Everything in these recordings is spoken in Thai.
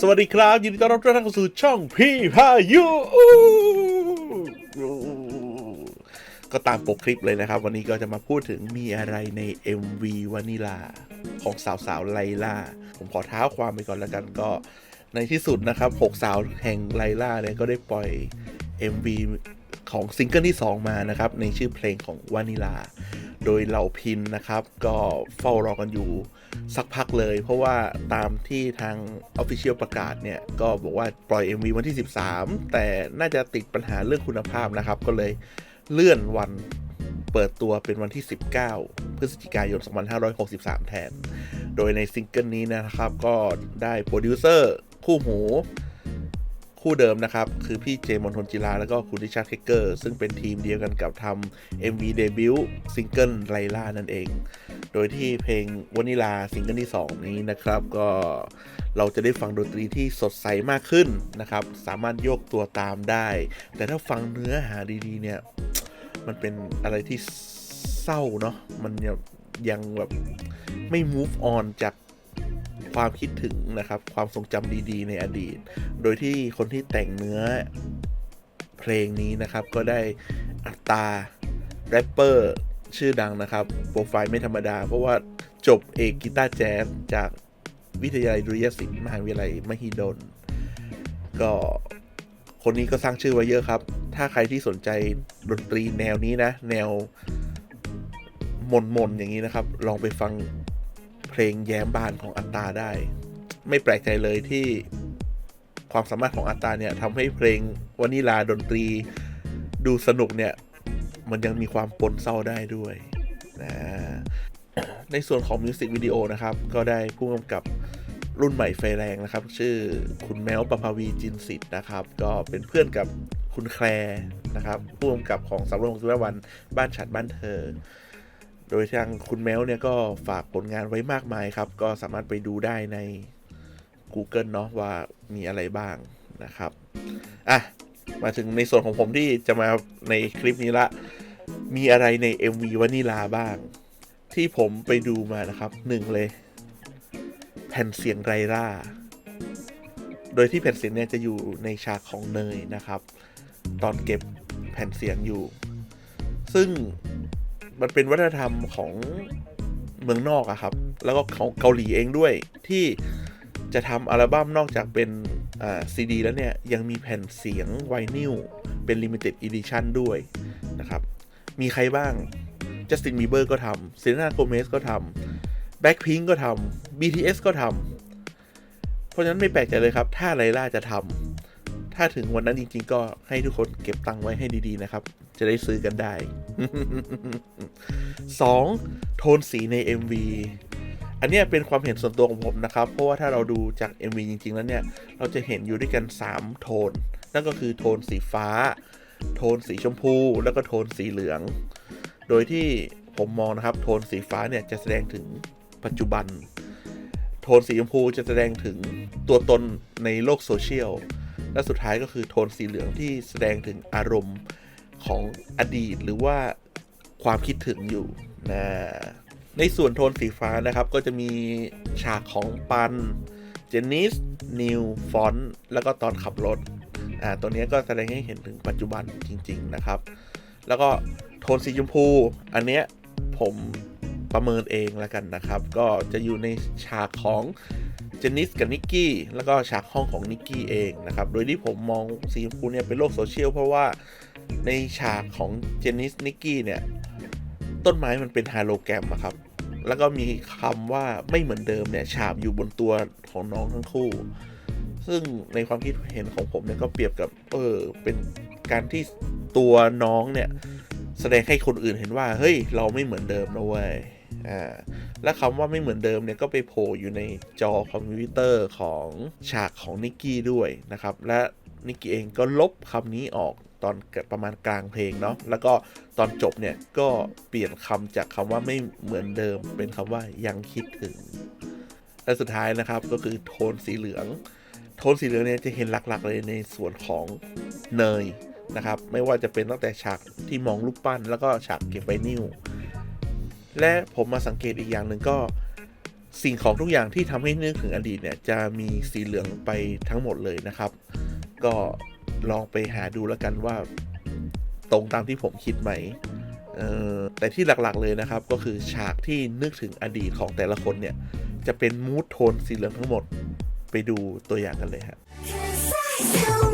สวัสดีครับ ยินดีต้อนรับทุกท่านเข้าสู่ช่องพี่พายุก็ตามปกคลิปเลยนะครับ วันนี้ก็จะมาพูดถึงมีอะไรใน MV วานิลา ของสาวสาวไลล่า ผมขอเท้าความไปก่อนแล้วกันก็ในที่สุดนะครับหกสาวแห่งไลล่าเนี่ยก็ได้ปล่อย MV ของซิงเกิลที่ 2 มานะครับ ในชื่อเพลงของวานิลา โดยเหล่าพินนะครับ ก็เฝ้ารอกันอยู่สักพักเลย เพราะว่าตามที่ทาง Official ประกาศเนี่ย ก็บอกว่าปล่อย MV วันที่ 13 แต่น่าจะติดปัญหาเรื่องคุณภาพนะครับ ก็เลยเลื่อนวันเปิดตัวเป็นวันที่ 19 พฤศจิกายน 2563 แทน โดยในซิงเกิลนี้นะครับ ก็ได้โปรดิวเซอร์คู่หู คู่เดิมนะครับ คือพี่เจมอนทนจิลา แล้วก็คุณดิชาร์ดเทเกอร์ ซึ่งเป็นทีมเดียวกันกับทำ MV เดบิวต์ซิงเกิลไลล่านั่นเอง โดยที่เพลงวานิลาซิงเกิลที่ 2 นี้นะครับ ก็เราจะได้ฟังดนตรีที่สดใสมากขึ้นนะครับ สามารถโยกตัวตามได้ แต่ถ้าฟังเนื้อหาดีๆเนี่ย มันเป็นอะไรที่เศร้าเนาะมันยังยังแบบไม่ move on จาก ความคิดถึงนะครับ ความทรงจำดีๆ ในอดีต โดยที่คนที่แต่งเนื้อเพลงนี้นะครับ ก็ได้อัตราแรปเปอร์ชื่อดังนะครับ โปรไฟล์ไม่ธรรมดา เพราะว่าจบเอกกีตาร์แจ๊สจากวิทยาลัยดุริยศิลป์มหาวิทยาลัยมหิดล ก็คนนี้ก็สร้างชื่อไว้เยอะครับ ถ้าใครที่สนใจดนตรีแนวนี้นะ แนวมนมนๆอย่างนี้นะครับ ลองไปฟัง เพลงแย้มบานของอัตตาได้ ไม่แปลกใจเลยที่ความสามารถของอัตตาเนี่ยทำให้เพลงวานิลาดนตรี ดูสนุกเนี่ย มันยังมีความปนเศร้าได้ด้วยนะในส่วนของมิวสิกวิดีโอนะครับ ก็ได้ผู้กำกับรุ่นใหม่ไฟแรงนะครับ ชื่อคุณแมวประภาวีจินสิทธ์นะครับ ก็เป็นเพื่อนกับคุณแคลร์นะครับผู้กำกับของสามร้อยหกสิบห้าวันบ้านฉันบ้านเธอ โดยทางคุณแมวเนี่ยก็ฝากผลงานไว้มากมายครับ ก็สามารถไปดูได้ใน Google เนาะว่ามีอะไรบ้างนะครับ อะ มาถึงในส่วนของผมที่จะมาในคลิปนี้ละ มีอะไรใน MV วานิลาบ้าง ที่ผมไปดูมานะครับหนึ่งเลย แผ่นเสียงไรล่า โดยที่แผ่นเสียงเนี่ยจะอยู่ในฉากของเนยนะครับ ตอนเก็บแผ่นเสียงอยู่ ซึ่ง มันเป็นวัฒนธรรมของเมืองนอกอะครับ แล้วก็ของเกาหลีเองด้วยที่จะทำอัลบั้มนอกจากเป็นซีดี แล้วเนี่ย ยังมีแผ่นเสียงไวนิลเป็น Limited Edition ด้วยนะครับ มีใครบ้างจัสตินบีเบอร์ก็ทำเซนาโกเมสก็ทำแบ็คพิงก็ทำ BTS ก็ทำเพราะฉะนั้นไม่แปลกใจเลยครับ ถ้าไลล่าจะทำ ถ้าถึงวันนั้นจริง ๆ ก็ให้ทุกคนเก็บตังค์ไว้ให้ดีๆนะครับ จะได้ซื้อกันได้ 2. โทนสีใน MV อันนี้เป็นความเห็นส่วนตัวของผมนะครับ เพราะว่าถ้าเราดูจาก MV จริง ๆ แล้วเนี่ย เราจะเห็นอยู่ด้วยกัน 3 โทน นั่นก็คือโทนสีฟ้า โทนสีชมพู แล้วก็โทนสีเหลือง โดยที่ผมมองนะครับ โทนสีฟ้าเนี่ยจะแสดงถึงปัจจุบัน โทนสีชมพูจะแสดงถึงตัวตนในโลกโซเชียล และสุดท้ายก็คือโทนสีเหลืองที่แสดงถึงอารมณ์ของอดีตหรือว่าความคิดถึงอยู่นะในส่วนโทนสีฟ้านะครับก็จะมีฉากของปันเจนนิสนิวฟอนแล้วก็ตอนขับรถอ่าตัวนี้ก็แสดงให้เห็นถึงปัจจุบันจริง ๆนะครับ แล้วก็โทนสีชมพู อันเนี้ยผมประเมินเองแล้วกันนะครับ ก็จะอยู่ในฉากของ เจนนิสกับนิกกี้ แล้วก็ฉากห้องของนิกกี้เองนะครับ โดยที่ผมมองสีชมพูเนี่ยเป็นโลกโซเชียลเพราะว่าในฉากของเจนนิสนิกกี้เนี่ย ต้นไม้มันเป็นไฮโลแกรมอะครับ แล้วก็มีคำว่าไม่เหมือนเดิมเนี่ยฉาบอยู่บนตัวของน้องทั้งคู่ ซึ่งในความคิดเห็นของผมเนี่ยก็เปรียบกับ เออ เป็นการที่ตัวน้องเนี่ย แสดงให้คนอื่นเห็นว่า เฮ้ย เราไม่เหมือนเดิมนะเว้ย อ่าและคำว่าไม่เหมือนเดิมเนี่ยก็ไปโผล่อยู่ในจอคอมพิวเตอร์ของฉากของนิกกี้ด้วยนะครับ และนิกกี้เองก็ลบคำนี้ออกตอนประมาณกลางเพลงเนาะแล้วก็ตอนจบเนี่ยก็เปลี่ยนคำจากคำว่าไม่เหมือนเดิม เป็นคำว่ายังคิดถึง และสุดท้ายนะครับก็คือโทนสีเหลือง โทนสีเหลืองเนี่ยจะเห็นหลักๆเลยในส่วนของเนยนะครับ ไม่ว่าจะเป็นตั้งแต่ฉากที่มองรูปปั้น แล้วก็ฉากเก็บไวนิล และผมมาสังเกตอีกอย่างหนึ่งก็สิ่งของทุกอย่างที่ทำให้นึกถึงอดีตเนี่ยจะมีสีเหลืองไปทั้งหมดเลยนะครับ ก็ลองไปหาดูแล้วกันว่าตรงตามที่ผมคิดไหมแต่ที่หลักๆเลยนะครับก็คือฉากที่นึกถึงอดีตของแต่ละคนเนี่ย จะเป็นมูดโทนสีเหลืองทั้งหมดไปดูตัวอย่างกันเลยฮะ Cause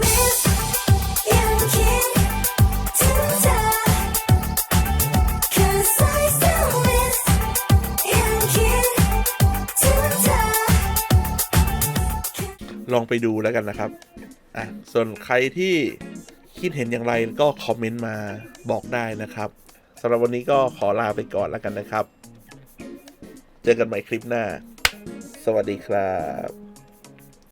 ลองไปดูแล้วกันนะครับอะส่วนใครที่คิดเห็นอย่างไรก็คอมเมนต์มาบอกได้นะครับสำหรับวันนี้ก็ขอลาไปก่อนแล้วกันนะครับ เจอกันใหม่คลิปหน้า สวัสดีครับ